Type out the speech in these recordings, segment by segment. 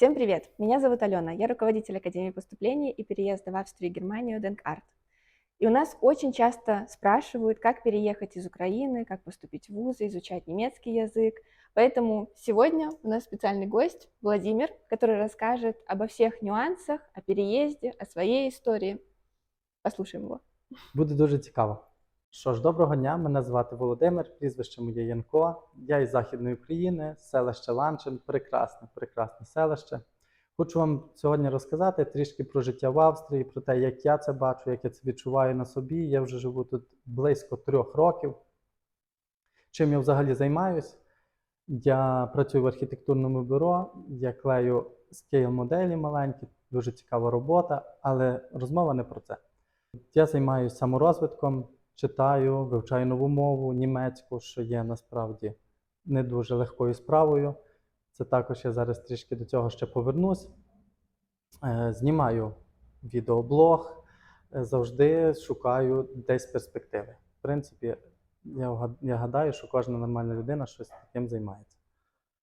Всем привет! Меня зовут Алена, я руководитель Академии поступления и переезда в Австрию и Германию Денкарт. И у нас очень часто спрашивают, как переехать из Украины, как поступить в вузы, изучать немецкий язык. Поэтому сегодня у нас специальный гость Владимир, который расскажет обо всех нюансах, о переезде, о своей истории. Послушаем его. Буде дуже цікаво. Що ж, доброго дня, мене звати Володимир, прізвище моє Янко. Я із Західної України, селище Ланчин, прекрасне, прекрасне селище. Хочу вам сьогодні розказати трішки про життя в Австрії, про те, як я це бачу, як я це відчуваю на собі. Я вже живу тут близько трьох років. Чим я взагалі займаюсь? Я працюю в архітектурному бюро, я клею скейл моделі маленькі, дуже цікава робота, але розмова не про це. Я займаюся саморозвитком, читаю, вивчаю нову мову, німецьку, що є насправді не дуже легкою справою. Це також я зараз трішки до цього ще повернусь. Е, Знімаю відеоблог, е, завжди шукаю десь перспективи. В принципі, я, я гадаю, що кожна нормальна людина щось таким займається.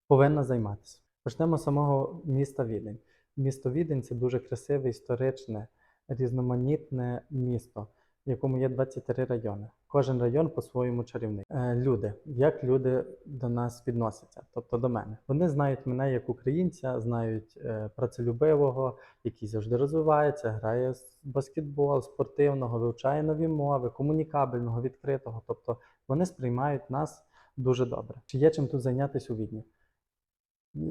Повинна займатися. Почнемо з самого міста Відень. Місто Відень це дуже красиве, історичне, різноманітне місто, в якому є 23 райони. Кожен район по-своєму чарівний. Е, люди, як люди до нас відносяться, тобто до мене. Вони знають мене як українця, знають е, працелюбивого, який завжди розвивається, грає з баскетбол, спортивного, вивчає нові мови, комунікабельного, відкритого. Тобто вони сприймають нас дуже добре. Чи є чим тут зайнятися у Відні?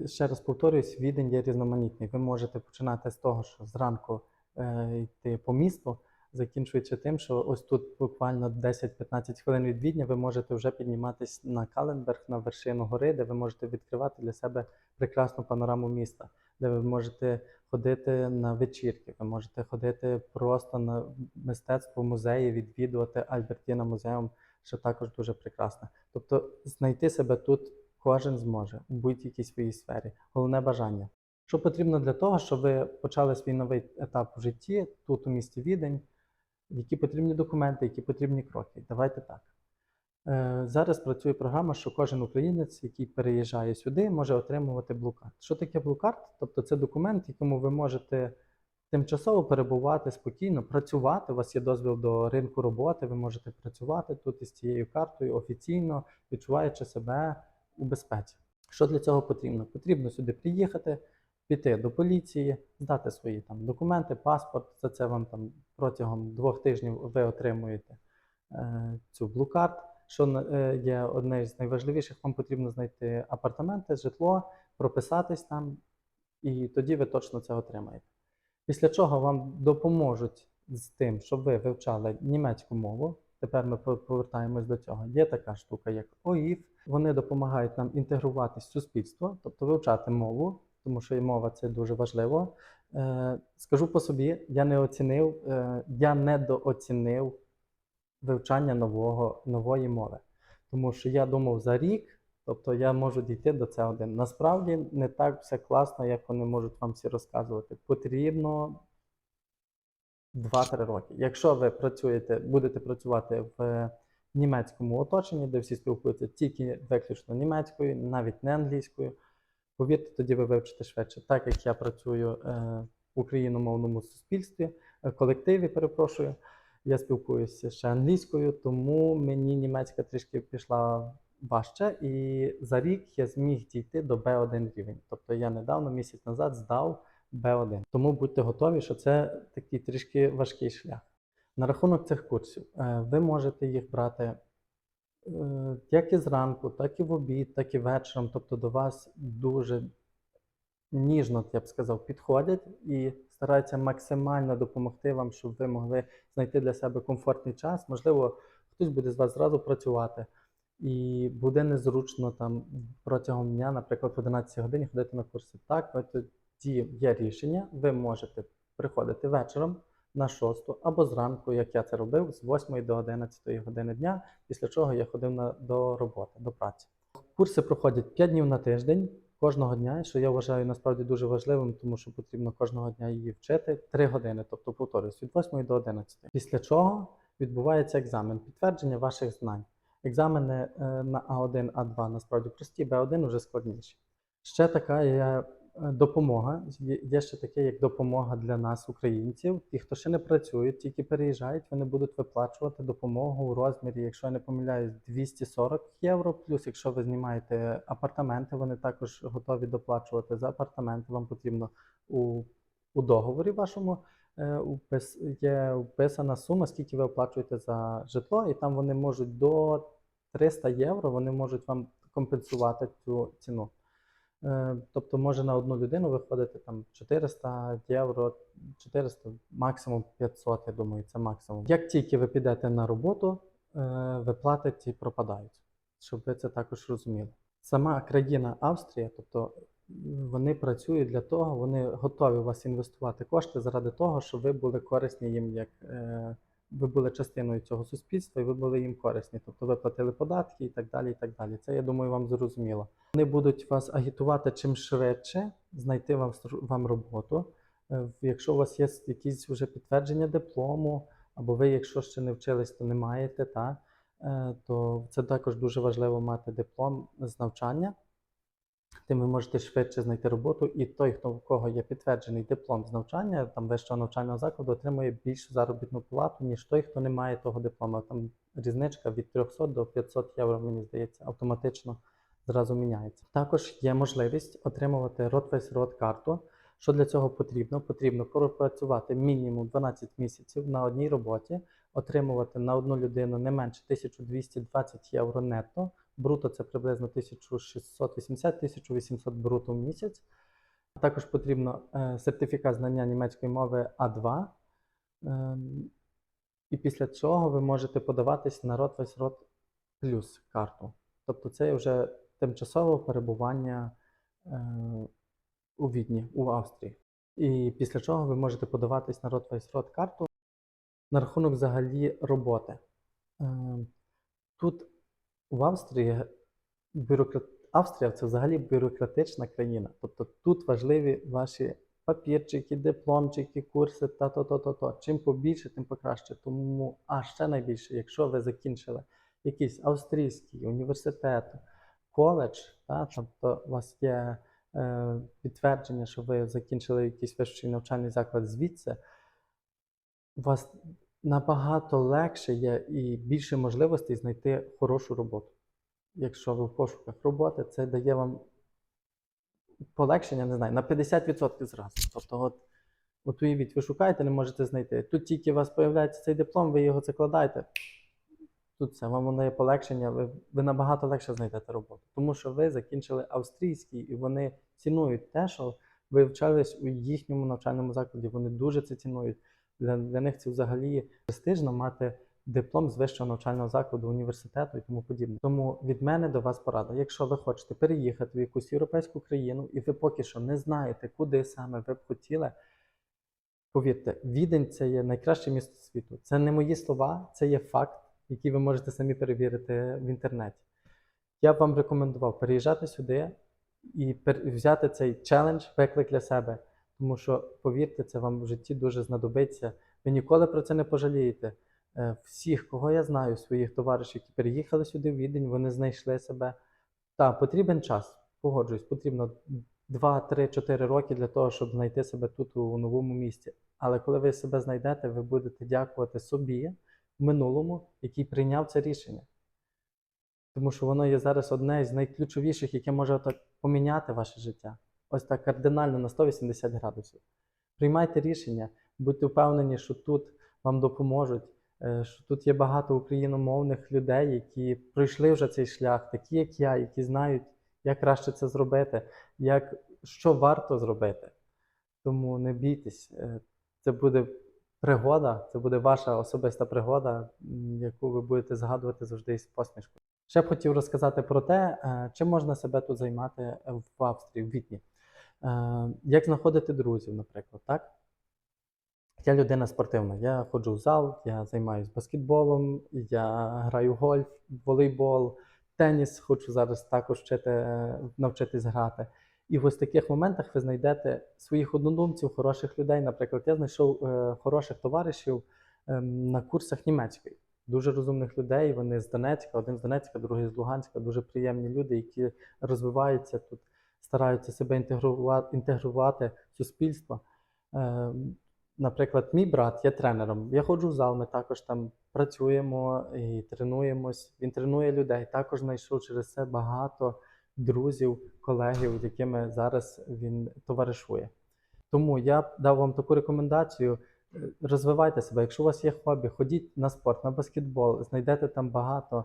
Ще раз повторюсь, відень є різноманітний. Ви можете починати з того, що зранку е, йти по місту, закінчуючи тим, що ось тут буквально 10-15 хвилин від Відня ви можете вже підніматись на Каленберг, на вершину гори, де ви можете відкривати для себе прекрасну панораму міста, де ви можете ходити на вечірки, ви можете ходити просто на мистецтво музеї, відвідувати Альбертіна музеум, що також дуже прекрасно. Тобто знайти себе тут кожен зможе у будь-якій своїй сфері. Головне бажання. Що потрібно для того, щоб ви почали свій новий етап в житті тут у місті Відень, які потрібні документи, які потрібні кроки. Давайте так. Е, Зараз працює програма, що кожен українець, який переїжджає сюди, може отримувати блокарт. Що таке блокарт? Тобто це документ, якому ви можете тимчасово перебувати спокійно, працювати. У вас є дозвіл до ринку роботи, ви можете працювати тут із цією картою офіційно, відчуваючи себе у безпеці. Що для цього потрібно? Потрібно сюди приїхати, піти до поліції, здати свої там документи, паспорт. За це вам там протягом двох тижнів ви отримуєте е, цю блокарт. Що е, є одне з найважливіших, вам потрібно знайти апартаменти, житло, прописатись там, і тоді ви точно це отримаєте. Після чого вам допоможуть з тим, щоб ви вивчали німецьку мову. Тепер ми повертаємось до цього. Є така штука, як ОІФ. Вони допомагають нам інтегруватись в суспільство, тобто вивчати мову, тому що і мова це дуже важливо. Е, скажу по собі, я не оцінив, е, я недооцінив вивчання нового, нової мови. Тому що я думав за рік, тобто я можу дійти до це один. Насправді не так все класно, як вони можуть вам всі розказувати. Потрібно 2-3 роки. Якщо ви працюєте, будете працювати в німецькому оточенні, де всі спілкуються тільки виключно німецькою, навіть не англійською, повірте, тоді ви вивчите швидше. Так як я працюю е, в україномовному суспільстві, е, колективі, перепрошую, я спілкуюся ще англійською, тому мені німецька трішки пішла важче, і за рік я зміг дійти до B1 рівень. Тобто я недавно, місяць назад, здав B1. Тому будьте готові, що це такий трішки важкий шлях. На рахунок цих курсів, е, ви можете їх брати як і зранку, так і в обід, так і вечором. Тобто до вас дуже ніжно, я б сказав, підходять і стараються максимально допомогти вам, щоб ви могли знайти для себе комфортний час. Можливо, хтось буде з вас зразу працювати, і буде незручно там протягом дня, наприклад, в 11 годині ходити на курси. Так, тоді є рішення, ви можете приходити вечором на 6 або зранку, як я це робив, з 8 до 11 години дня, після чого я ходив на, до роботи, до праці. Курси проходять 5 днів на тиждень. Кожного дня, що я вважаю насправді дуже важливим, тому що потрібно кожного дня її вчити 3 години, тобто повторюсь, від 8 до 11. Після чого відбувається екзамен, підтвердження ваших знань. Екзамени е, на А1, А2 насправді прості, Б1 вже складніші. Ще така є допомога. Є- ще таке, як допомога для нас, українців. Ті, хто ще не працюють, тільки переїжджають, вони будуть виплачувати допомогу у розмірі, якщо я не помиляюсь, 240 євро. Плюс, якщо ви знімаєте апартаменти, вони також готові доплачувати за апартаменти. Вам потрібно у, у договорі вашому е, є вписана сума, скільки ви оплачуєте за житло, і там вони можуть до 300 євро вони можуть вам компенсувати цю ціну. Е, Тобто може на одну людину виходити там 400 євро, 400, максимум 500, я думаю, це максимум. Як тільки ви підете на роботу, е, виплати ці пропадають, щоб ви це також розуміли. Сама країна Австрія, тобто вони працюють для того, вони готові у вас інвестувати кошти заради того, щоб ви були корисні їм як е, ви були частиною цього суспільства і ви були їм корисні. Тобто ви платили податки і так далі. і так далі. Це я думаю, вам зрозуміло. Вони будуть вас агітувати чим швидше знайти вам, вам роботу. Е, Якщо у вас є якісь вже підтвердження диплому, або ви, якщо ще не вчились, то не маєте, та, е, то це також дуже важливо мати диплом з навчання. Тим ви можете швидше знайти роботу, і той, хто у кого є підтверджений диплом з навчання, там вищого навчального закладу, отримує більшу заробітну плату, ніж той, хто не має того диплому. Там різничка від 300 до 500 євро, мені здається, автоматично зразу міняється. Також є можливість отримувати Road карту. Що для цього потрібно? Потрібно пропрацювати мінімум 12 місяців на одній роботі, отримувати на одну людину не менше 1220 євро нетто. Бруто це приблизно 1680-1800 бруто в місяць. Також потрібно е, сертифікат знання німецької мови А2. Ем, і після цього ви можете подаватись на Rot Plus карту. Тобто це вже тимчасове перебування е, у Відні, у Австрії. І після чого ви можете подаватись на Rot карту на рахунок взагалі роботи. Ем, Тут в Австрії бюрократ... Австрія це взагалі бюрократична країна. Тобто тут важливі ваші папірчики, дипломчики, курси та то то то то Чим побільше, тим покраще. Тому а ще найбільше, якщо ви закінчили якийсь австрійський університет, коледж, та, тобто у вас є е, підтвердження, що ви закінчили якийсь вищий навчальний заклад звідси, у вас набагато легше є і більше можливостей знайти хорошу роботу. Якщо ви в пошуках роботи, це дає вам полегшення, не знаю, на 50% зразу. Тобто, от, от уявіть, ви шукаєте, не можете знайти. Тут тільки у вас з'являється цей диплом, ви його закладаєте. Тут все, вам воно є полегшення, ви, ви набагато легше знайдете роботу. Тому що ви закінчили австрійський, і вони цінують те, що ви вчились у їхньому навчальному закладі. Вони дуже це цінують. Для, для них це взагалі престижно мати диплом з вищого навчального закладу, університету і тому подібне. Тому від мене до вас порада. Якщо ви хочете переїхати в якусь європейську країну, і ви поки що не знаєте, куди саме ви б хотіли, повірте, Відень це є найкраще місто світу. Це не мої слова, це є факт, який ви можете самі перевірити в інтернеті. Я б вам рекомендував переїжджати сюди і взяти цей челендж, виклик для себе. Тому що, повірте, це вам в житті дуже знадобиться. Ви ніколи про це не пожалієте. Е, Всіх, кого я знаю, своїх товаришів, які переїхали сюди в Відень, вони знайшли себе. Так, потрібен час, погоджуюсь, потрібно 2, 3, 4 роки для того, щоб знайти себе тут у новому місті. Але коли ви себе знайдете, ви будете дякувати собі в минулому, який прийняв це рішення. Тому що воно є зараз одне з найключовіших, яке може так поміняти ваше життя. Ось так кардинально на 180 градусів. Приймайте рішення, будьте впевнені, що тут вам допоможуть, е, що тут є багато україномовних людей, які пройшли вже цей шлях, такі як я, які знають, як краще це зробити, як, що варто зробити. Тому не бійтесь, е, це буде пригода, це буде ваша особиста пригода, яку ви будете згадувати завжди із посмішкою. Ще б хотів розказати про те, е, чим можна себе тут займати в Австрії, в Відні. Е, Як знаходити друзів, наприклад, так? Я людина спортивна. Я ходжу в зал, я займаюся баскетболом, я граю гольф, волейбол, теніс, хочу зараз також вчити, е, навчитись грати. І в ось таких моментах ви знайдете своїх однодумців, хороших людей. Наприклад, я знайшов е, хороших товаришів ем, на курсах німецької. Дуже розумних людей. Вони з Донецька, один з Донецька, другий з Луганська. Дуже приємні люди, які розвиваються тут стараються себе інтегрувати, інтегрувати в суспільство. Е, Наприклад, мій брат є тренером. Я ходжу в зал, ми також там працюємо і тренуємось. Він тренує людей. Також знайшов через це багато друзів, колегів, з якими зараз він товаришує. Тому я дав вам таку рекомендацію: е, розвивайте себе. Якщо у вас є хобі, ходіть на спорт, на баскетбол, знайдете там багато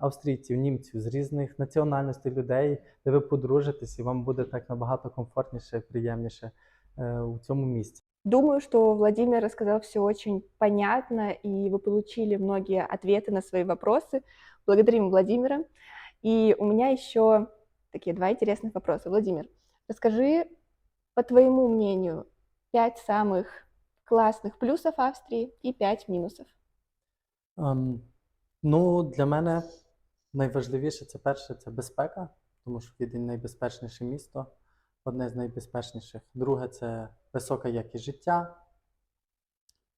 австрійців, німців з різних національностей людей, де ви подружитесь, і вам буде так набагато комфортніше, приємніше е, у цьому місці. Думаю, что Владимир рассказал все очень понятно, и вы получили многие ответы на свои вопросы. Благодарим Владимира. И у меня еще такие два интересных вопроса. Владимир, расскажи, по твоему мнению, пять самых классных плюсов Австрии и пять минусов. Ем, Ну, для мене найважливіше це перше це безпека, тому що Відень найбезпечніше місто, одне з найбезпечніших. Друге це висока якість життя.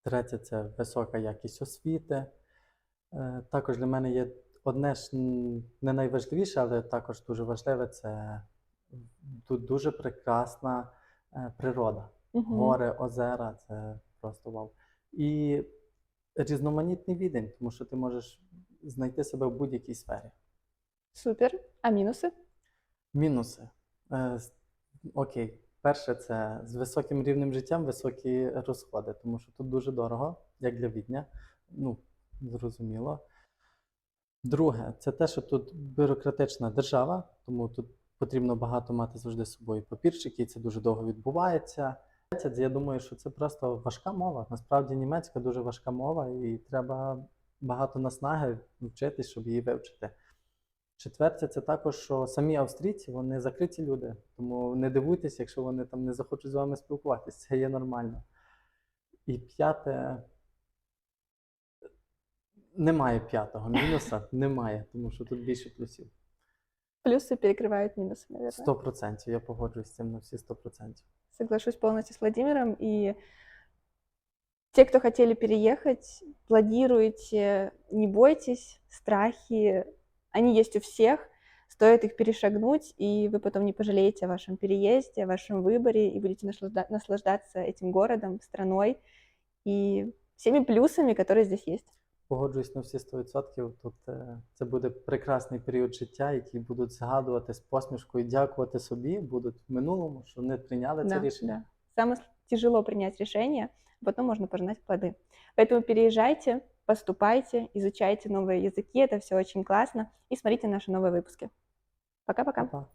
Третє це висока якість освіти. Е, Також для мене є одне ж не найважливіше, але також дуже важливе це тут дуже прекрасна е, природа. Мгм. Гори, озера це просто вау. І різноманітний відень, тому що ти можеш знайти себе в будь-якій сфері. Супер. А минусы? Мінуси. Е, с- окей, перше, це з високим рівнем життя високі розходи, тому що тут дуже дорого, як для відня. Ну, зрозуміло. Друге, це те, що тут бюрократична держава, тому тут потрібно багато мати завжди з собою папірчики, і це дуже довго відбувається. Третє, Я думаю, що це просто важка мова. Насправді німецька дуже важка мова, і треба багато наснаги вчитись, щоб її вивчити. Четверте, це також, що самі австрійці вони закриті люди, тому не дивуйтесь, якщо вони там не захочуть з вами спілкуватися, це є нормально. І п'яте. Немає п'ятого мінуса, немає, тому що тут більше плюсів. Плюсы перекрывают минусы, наверное. Сто процентів, я погоджуюсь з цим на всі сто процентів. Соглашусь полностью с Владимиром. И те, кто хотели переехать, планируйте, не бойтесь, страхи, они есть у всех, стоит их перешагнуть, и вы потом не пожалеете о вашем переезде, о вашем выборе, и будете наслажда- наслаждаться этим городом, страной и всеми плюсами, которые здесь есть. Погоджуюсь на всі 100%. Тут е, це буде прекрасний період життя, який будуть згадувати з посмішкою, дякувати собі, будуть в минулому, що не прийняли це Да, рішення. да. Самое с- тяжело принять решение, а потом можно пожинать плоды. Поэтому переезжайте, поступайте, изучайте новые языки, это все очень классно, и смотрите наши новые выпуски. Пока-пока. Па-па.